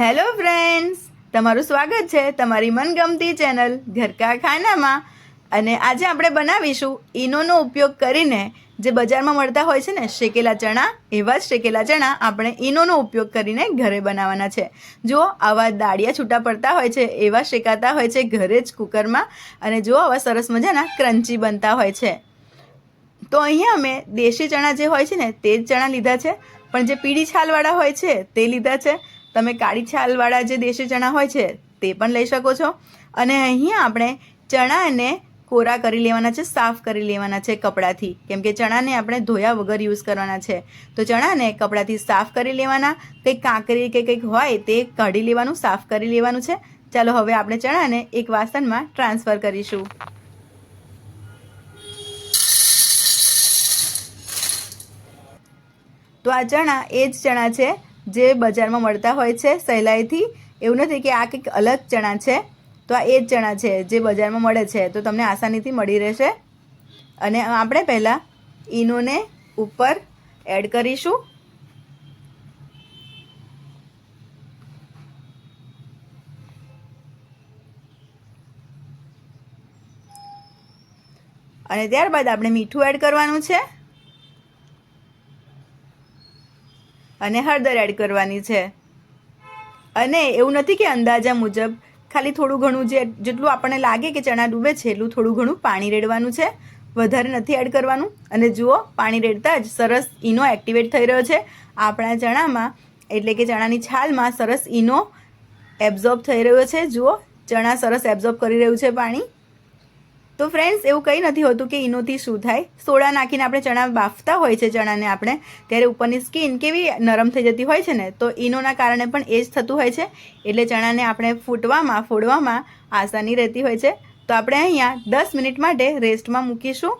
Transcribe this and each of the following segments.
Hello friends, તમારું સ્વાગત છે તમારી મનગમતી ચેનલ ઘરકા ખાનામાં અને આજે આપણે બનાવીશું ઈનોનો ઉપયોગ કરીને જે બજારમાં મળતા હોય છે ને, શેકેલા ચણા, એવા જ શેકેલા ચણા આપણે ઈનોનો ઉપયોગ કરીને ઘરે બનાવવાના છે. જુઓ, આવા દાળિયા છૂટા પડતા હોય છે, એવા શેકાતા હોય છે ઘરે જ કુકરમાં. અને જુઓ, આવા સરસ મજાના ક્રન્ચી બનતા હોય છે. તો અહીંયા અમે દેશી ચણા જે હોય છે ને, તે જ ચણા લીધા છે. પણ જે પીળી છાલવાળા હોય છે, તે લીધા છે. તમે કાળી છાલવાળા જે દેશી ચણા હોય છે, તે પણ લઈ શકો છો. અને અહીંયા આપણે ચણાને કોરા કરી લેવાના છે, સાફ કરી લેવાના છે કપડાથી. કેમ કે ચણાને આપણે ધોયા વગર યુઝ કરવાના છે. તો ચણાને કપડાથી સાફ કરી લેવાના કંઈક કાંકરી કે કંઈક હોય તે કાઢી લેવાનું, સાફ કરી લેવાનું છે. ચાલો હવે આપણે ચણાને એક વાસણમાં ટ્રાન્સફર કરીશું. તો આ ચણા એ જ ચણા છે. જે બજારમાં મળતા હોય છે સહેલાઈથી, એવું નથી કે આ કંઈક અલગ ચણા છે, તો આ એ જ ચણા છે જે બજારમાં મળે છે, તો તમને આસાનીથી મળી રહેશે. અને આપણે પહેલાં ઈનોને ઉપર એડ કરીશું. અને ત્યારબાદ આપણે મીઠું એડ કરવાનું છે. અને હળદર એડ કરવાની છે. અને એવું નથી કે અંદાજા મુજબ, ખાલી થોડું ઘણું જે જેટલું આપણને લાગે કે ચણા ડૂબે છે, એટલું થોડું ઘણું પાણી રેડવાનું છે. વધારે નથી એડ કરવાનું. અને જુઓ, પાણી રેડતા જ સરસ ઈનો એક્ટિવેટ થઈ રહ્યો છે. આપણા ચણામાં, એટલે કે ચણાની છાલમાં સરસ ઈનો એબ્ઝોર્બ થઈ રહ્યો છે. જુઓ, ચણા સરસ એબ્ઝોર્બ કરી રહ્યું છે પાણી. તો ફ્રેન્ડ્સ એવું કંઈ નથી હોતું કે ઈનોથી શું થાય. સોડા નાખીને આપણે ચણા બાફતા હોય છે ચણાને આપણે, ત્યારે ઉપરની સ્કિન કેવી નરમ થઈ જતી હોય છે ને, તો ઈનોના કારણે પણ એ જ થતું હોય છે. એટલે ચણાને આપણે ફૂટવામાં, ફોડવામાં આસાની રહેતી હોય છે. તો આપણે અહીંયા દસ મિનિટ માટે રેસ્ટમાં મૂકીશું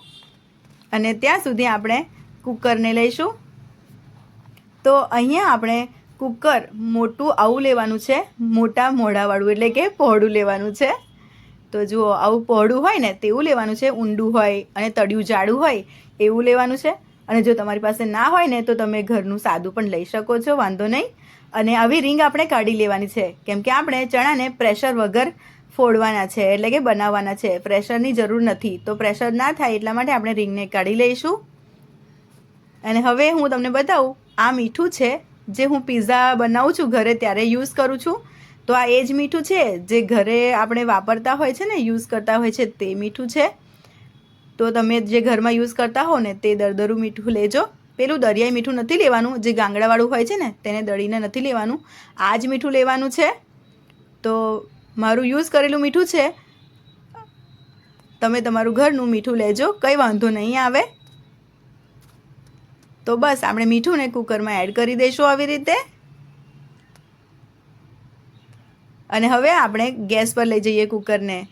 અને ત્યાં સુધી આપણે કુકરને લઈશું. તો અહીંયા આપણે કુકર મોટું આવું લેવાનું છે, મોટા મોઢાવાળું એટલે કે પહોળું લેવાનું છે. તો જુઓ, આવું પહોળું હોય ને તેવું લેવાનું છે. ઊંડું હોય અને તળિયું જાડું હોય, એવું લેવાનું છે. અને જો તમારી પાસે ના હોય ને, તો તમે ઘરનું સાદું પણ લઈ શકો છો, વાંધો નહીં. અને આવી રીંગ આપણે કાઢી લેવાની છે. કેમ કે આપણે ચણાને પ્રેશર વગર ફોડવાના છે, એટલે કે બનાવવાના છે. પ્રેશરની જરૂર નથી. તો પ્રેશર ના થાય એટલા માટે આપણે રીંગને કાઢી લઈશું. અને હવે હું તમને બતાવું, આ મીઠું છે, જે હું પીઝા બનાવું છું ઘરે ત્યારે યુઝ કરું છું. તો આ એ જ મીઠું છે, જે ઘરે આપણે વાપરતા હોય છે ને, યુઝ કરતા હોય છે, તે મીઠું છે. તો તમે જે ઘરમાં યુઝ કરતા હો ને, તે દરદરું મીઠું લેજો. પેલું દરિયાઈ મીઠું નથી લેવાનું, જે ગાંગડાવાળું હોય છે ને, તેને દળીને નથી લેવાનું. આ જ મીઠું લેવાનું છે. તો મારું યુઝ કરેલું મીઠું છે. તમે તમારું ઘરનું મીઠું લેજો, કંઈ વાંધો નહીં આવે. તો બસ, આપણે મીઠું ને કુકરમાં એડ કરી દઈશું આવી રીતે. અને હવે આપણે ગેસ પર લઈ જઈએ કુકરને.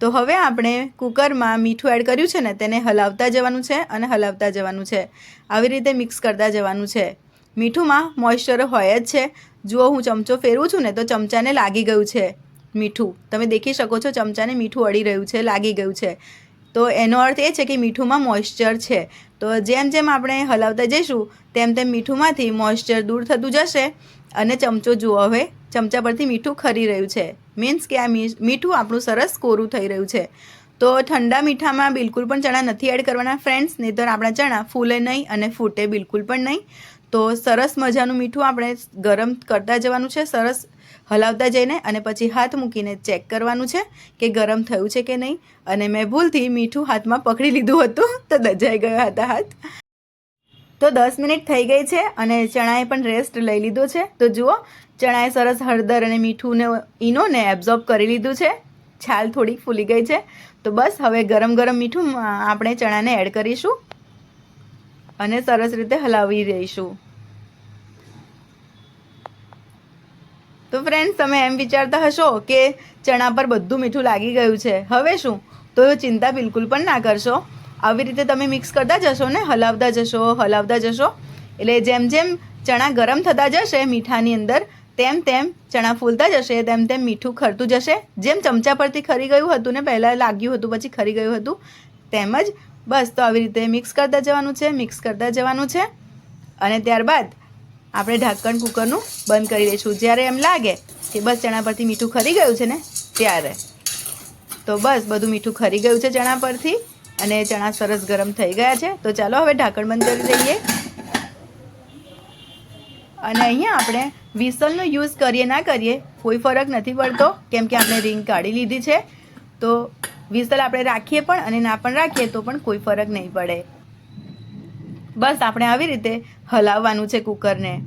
તો હવે આપણે કુકરમાં મીઠું એડ કર્યું છે ને, તેને હલાવતા જવાનું છે અને હલાવતા જવાનું છે. આવી રીતે મિક્સ કરતા જવાનું છે. મીઠુંમાં મોઇશ્ચર હોય જ છે. જુઓ, હું ચમચો ફેરવું છું ને, તો ચમચાને લાગી ગયું છે મીઠું. તમે દેખી શકો છો ચમચાને મીઠું અડી રહ્યું છે, લાગી ગયું છે. તો એનો અર્થ એ છે કે મીઠુંમાં મોઇશ્ચર છે. તો જેમ જેમ આપણે હલાવતા જઈશું, તેમ તેમ મીઠુંમાંથી મોઇશ્ચર દૂર થતું જશે. અને ચમચો જુઓ હવે, ચમચા પરથી મીઠું ખરી રહ્યું છે. મીન્સ કે આ મીઠું આપણું સરસ કોરું થઈ રહ્યું છે. તો ઠંડા મીઠામાં બિલકુલ પણ ચણા નથી એડ કરવાના ફ્રેન્ડ્સ નહીંતર આપણા ચણા ફૂલે નહીં અને ફૂટે બિલકુલ પણ નહીં. તો સરસ મજાનું મીઠું આપણે ગરમ કરતા જવાનું છે, સરસ હલાવતા જઈને અને પછી હાથ મૂકીને ચેક કરવાનું છે કે ગરમ થયું છે કે નહીં. અને મેં ભૂલથી મીઠું હાથમાં પકડી લીધું હતું, તો દજાઈ ગયા હતા હાથ તો દસ મિનિટ થઈ ગઈ છે અને ચણાએ પણ રેસ્ટ લઈ લીધો છે. તો જુઓ, ચણાએ સરસ હળદર અને મીઠું ને ઈનોને એબ્ઝોર્બ કરી લીધું છે. છાલ થોડીક ફૂલી ગઈ છે. તો બસ, હવે ગરમ ગરમ મીઠું આપણે ચણાને એડ કરીશું અને સરસ રીતે હલાવી રહીશું તો ફ્રેન્ડ્સ તમે એમ વિચારતા હશો કે ચણા પર બધું મીઠું લાગી ગયું છે. હવે શું? તો ચિંતા બિલકુલ પણ ના કરશો. આવી રીતે તમે મિક્સ કરતા જશો ને, હલાવતા જશો હલાવતા જશો. એટલે જેમ જેમ ચણા ગરમ થતા જશે મીઠાની અંદર, તેમ તેમ ચણા ફૂલતા જશે, તેમ તેમ મીઠું ખરતું જશે. જેમ ચમચા પરથી ખરી ગયું હતું ને, પહેલાં લાગ્યું હતું, પછી ખરી ગયું હતું, તેમ જ બસ તો આવી રીતે મિક્સ કરતા જવાનું છે મિક્સ કરતા જવાનું છે. અને ત્યારબાદ આપણે ઢાંકણ કુકરનું બંધ કરી દઈશું. જ્યારે એમ લાગે કે બસ ચણા પરથી મીઠું ખરી ગયું છે ને, ત્યારે. તો બસ બધું મીઠું ખરી ગયું છે ચણા પરથી. અને ચણા સરસ ગરમ થઈ ગયા છે. તો ચાલો હવે ઢાંકણ બંધ કરી દઈએ. અને અહીંયા આપણે વિસલનો યુઝ કરીએ ના કરીએ, કોઈ ફરક નથી પડતો, કેમ કે આપણે રિંગ કાઢી લીધી છે. તો વિસલ આપણે રાખીએ પણ અને ના પણ રાખીએ તો પણ કોઈ ફરક નહીં પડે. બસ આપણે આવી રીતે હલાવવાનું છે કુકરને.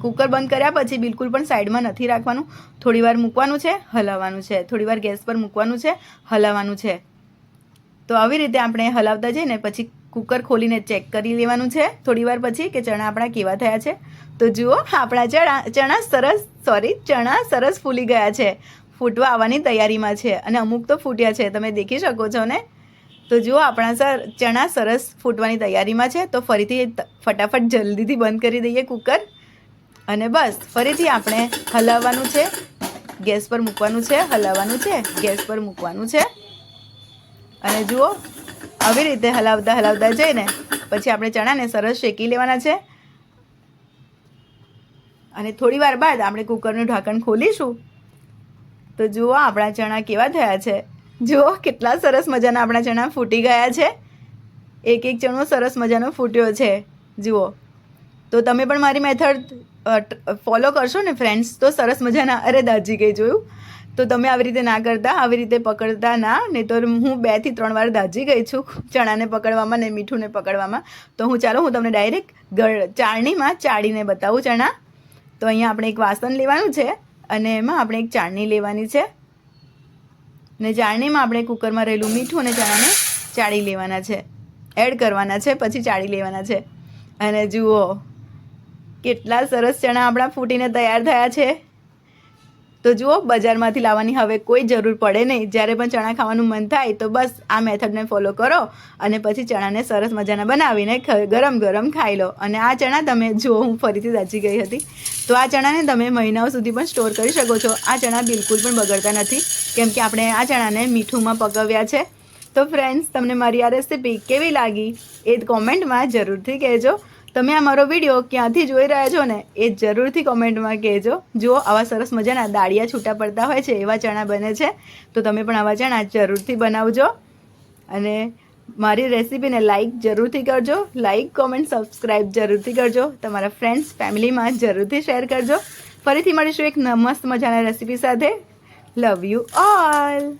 કુકર બંધ કર્યા પછી બિલકુલ પણ સાઈડમાં નથી રાખવાનું. થોડીવાર મૂકવાનું છે, હલાવવાનું છે. થોડીવાર ગેસ પર મૂકવાનું છે, હલાવવાનું છે. તો આવી રીતે આપણે હલાવતા જઈને પછી કુકર ખોલીને ચેક કરી લેવાનું છે. થોડી વાર પછી કે ચણા આપણા કેવા થયા છે. તો જુઓ, આપણા ચણા ચણા સરસ સોરી ચણા સરસ ફૂલી ગયા છે. ફૂટવા આવવાની તૈયારીમાં છે અને અમુક તો ફૂટ્યા છે. તમે દેખી શકો છો ને? તો જુઓ, આપણા સર, ચણા સરસ ફૂટવાની તૈયારીમાં છે. તો ફરીથી ફટાફટ જલ્દીથી બંધ કરી દઈએ કુકર. અને બસ, ફરીથી આપણે હલાવવાનું છે. ગેસ પર મૂકવાનું છે, હલાવવાનું છે, ગેસ પર મૂકવાનું છે. અને જુઓ, આવી રીતે હલાવતા હલાવતા જઈને પછી આપણે ચણાને સરસ શેકી લેવાના છે. અને થોડી વાર બાદ આપણે કુકરનું ઢાંકણ ખોલીશું. તો જુઓ આપણા ચણા કેવા થયા છે. જુઓ કેટલા સરસ મજાના આપણા ચણા ફૂટી ગયા છે. એક એક ચણો સરસ મજાનો ફૂટ્યો છે. જુઓ. તો તમે પણ મારી મેથડ ફોલો કરશો ને ફ્રેન્ડ્સ તો સરસ મજાના. અરે દાજી ગઈ જોયું? તો તમે આવી રીતે ના કરતા, આવી રીતે પકડતા ના. નહીં તો હું બેથી ત્રણ વાર દાજી ગઈ છું ચણાને પકડવામાં ને મીઠુંને પકડવામાં. તો હું ચાલો, હું તમને ડાયરેક્ટ ગળ ચાળણીમાં ચાળીને બતાવું ચણા. તો અહીંયા આપણે એક વાસણ લેવાનું છે અને એમાં આપણે એક ચાળણી લેવાની છે. ને ચાળણીમાં આપણે કુકરમાં રહેલું મીઠું અને ચણાને ચાળી લેવાના છે. એડ કરવાના છે, પછી ચાળી લેવાના છે. અને જુઓ, કેટલા સરસ ચણા આપણા ફૂટીને તૈયાર થયા છે. તો જુઓ, બજારમાંથી લાવવાની હવે કોઈ જરૂર પડે નહીં. જ્યારે પણ ચણા ખાવાનું મન થાય તો બસ આ મેથડને ફોલો કરો અને પછી ચણાને સરસ મજાના બનાવીને ગરમ ગરમ ખાઈ લો. અને આ ચણા તમે, જુઓ, હું ફરીથી સાચી ગઈ હતી. તો આ ચણાને તમે મહિનાઓ સુધી પણ સ્ટોર કરી શકો છો. આ ચણા બિલકુલ પણ બગડતા નથી. કેમ કે આપણે આ ચણાને મીઠુંમાં પકવ્યા છે. તો ફ્રેન્ડ્સ તમને મારી આ રેસીપી કેવી લાગી એ કોમેન્ટમાં જરૂરથી કહેજો. તમે આ મારો વીડિયો ક્યાંથી જોઈ રહ્યા છો ને, એ જરૂરથી કોમેન્ટમાં કહેજો. જુઓ, આવા સરસ મજાના દાળિયા છૂટા પડતા હોય છે, એવા ચણા બને છે. તો તમે પણ આવા ચણા જરૂરથી બનાવજો. અને મારી રેસીપીને લાઈક જરૂરથી કરજો. લાઈક, કોમેન્ટ, સબસ્ક્રાઈબ જરૂરથી કરજો. તમારા ફ્રેન્ડ્સ, ફેમિલીમાં જરૂરથી શેર કરજો. ફરીથી મળીશું એક મસ્ત મજાના રેસીપી સાથે. Love you all!